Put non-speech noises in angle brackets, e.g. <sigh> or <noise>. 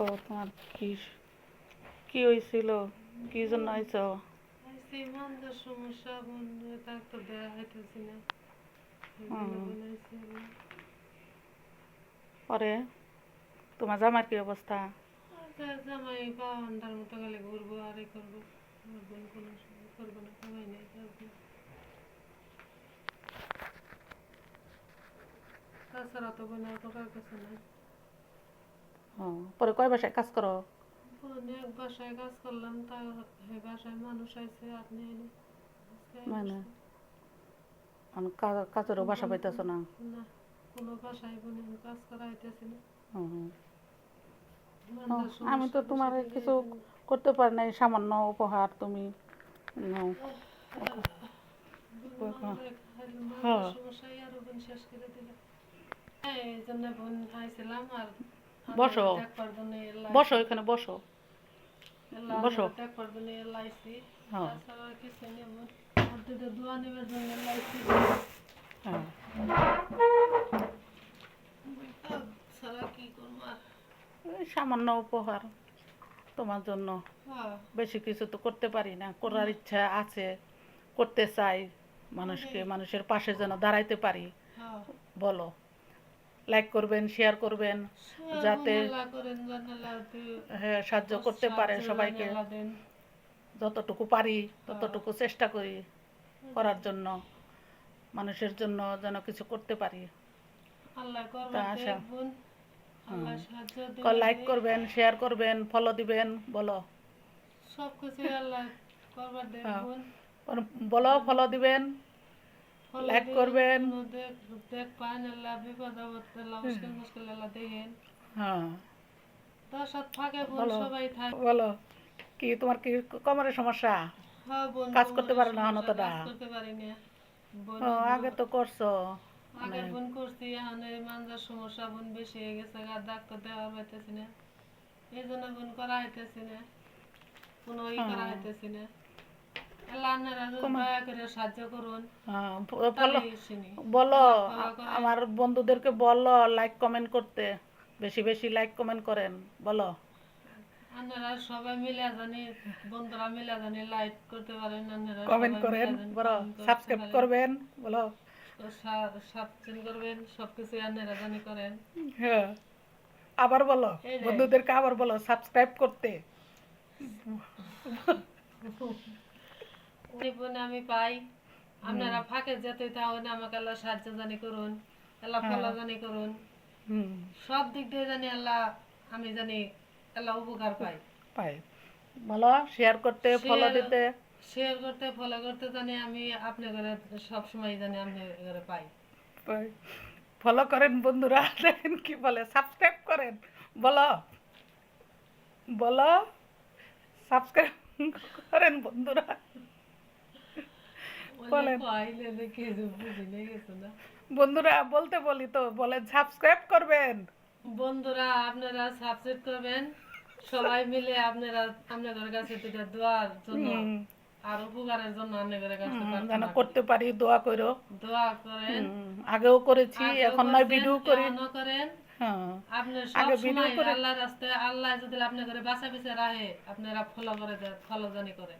ও তোমার কি কি হয়েছিল কি জন্য হয়েছ সমস্যা তো দেয়া হইতেছি না। পরে? তোমার জামার কি অবস্থা? জামাই বান্ধার মতো গেলে ঘুরবো আর এ করব। আমার বোন কোনো সময় করব না কামাই নেই তাছাড়া তো বোন আর কাছে নাই। পরে কয় বাসায় কাজ করো? অনেক বাসায় কাজ করলাম তা বাসায় মানুষ আইছে আপনি মানে? আমি কা- কাজেরও বাসা পাইতেছ না? না কোনো বাসায় বোন কাজ করা হইতেছে না। ও, ও, মানজার আমি তো তোমার কিছু করতে পারি নাই সামান্য উপহার তুমি নাও। হ্যাঁ। বসো। বসো এখানে বসো। বসো। হ্যাঁ। হ্যাঁ। সামান্য উপহার তোমার জন্য। বেশি কিছু তো করতে পারি না করার ইচ্ছা আছে করতে চাই মানুষকে মানুষের পাশে যেন দাঁড়াইতে পারি। বলো। লাইক করবেন শেয়ার করবেন যাতে হ্যাঁ সাহায্য করতে পারে সবাইকে। যতটুকু পারি ততটুকু চেষ্টা করি করার জন্য মানুষের জন্য যেন কিছু করতে পারি। তা আশা। লাইক করবেন শেয়ার করবেন ফলো দিবেন বলো। হ্যাঁ। বলো ফলো দিবেন। লাইক করবেন। দেখ দেখ পান আল্লাহ বিপদ আল্লাহ মুশকিল মুশকিল আল্লাহ দেখেন হ্যাঁ। তার সাথে ফাঁকে বলো। সবাই থাকে। বলো কি তোমার কি কোমরের সমস্যা? হ্যাঁ বোন কাজ করতে পারো না অনতটা? কাজ করতে পারি না ও, আগে তো করছ। আগে বোন করছি এখন এই মানজার সমস্যা বোন বেশি হয়ে গেছে আর ডাক্তার দেওয়া পাইতেছি না। এই জন্য বোন করা হইতেছি না। কোনো ই করা হ্যাঁ। হইতেছি না। বলো। তাহলেই শুনি। বলো। আমার বন্ধুদেরকে বলো লাইক কমেন্ট করতে। বেশি বেশি লাইক কমেন্ট করেন। বলো। আপনারা সবাই মিলে জানি বন্ধুরা মিলে জানি লাইক করতে পারেন আপনারা কমেন্ট করেন। বলো সাবস্ক্রাইব করবেন। বলো। সাবস্ক্রাইব করবেন সবকিছু আপনারা জানি করেন। হ্যাঁ। আবার বলো। বন্ধুদেরকে আবার বলো সাবস্ক্রাইব করতে। <laughs> এই বোন আমি পাই। আপনারা ফাঁকে যেতে তাহলে আমাকে আল্লাহ সাহায্য জানি করুন আল্লাহ হ্যাঁ। ফলো জানি করুন। সব দিক দিয়ে জানি আল্লাহ আমি জানি আল্লাহ উপকার পাই পাই বলো শেয়ার করতে ফলো দিতে। শেয়ার করতে ফলো করতে জানি আমি আপনার ঘরে সবসময় জানি আপনার ঘরে পাই। পাই ফলো করেন বন্ধুরা <laughs> দেখেন কি বলে সাবস্ক্রাইব করেন। বলো। বলো। সাবস্ক্রাইব করেন বন্ধুরা। বলেন। বন্ধুরা বলতে বলি তো বলেন সাবস্ক্রাইব করবেন। বন্ধুরা আপনারা সাবস্ক্রাইব করবেন। সবাই মিলে আপনারা আপনাদের কাছে দুটা দোয়ার জন্য আর উপকারের জন্য আপনাদের কাছে যেন করতে পারি দোয়া করো। দোয়া করেন। আগেও করেছি এখন নয় ভিডিও করি। করেন। হ্যাঁ আপনি আগে সব করে- আল্লাহর রাস্তায় আল্লাহ যদি আপনার বাসা পিছে রাহে আপনারা ফলো করে দেন ফলো জানি করেন।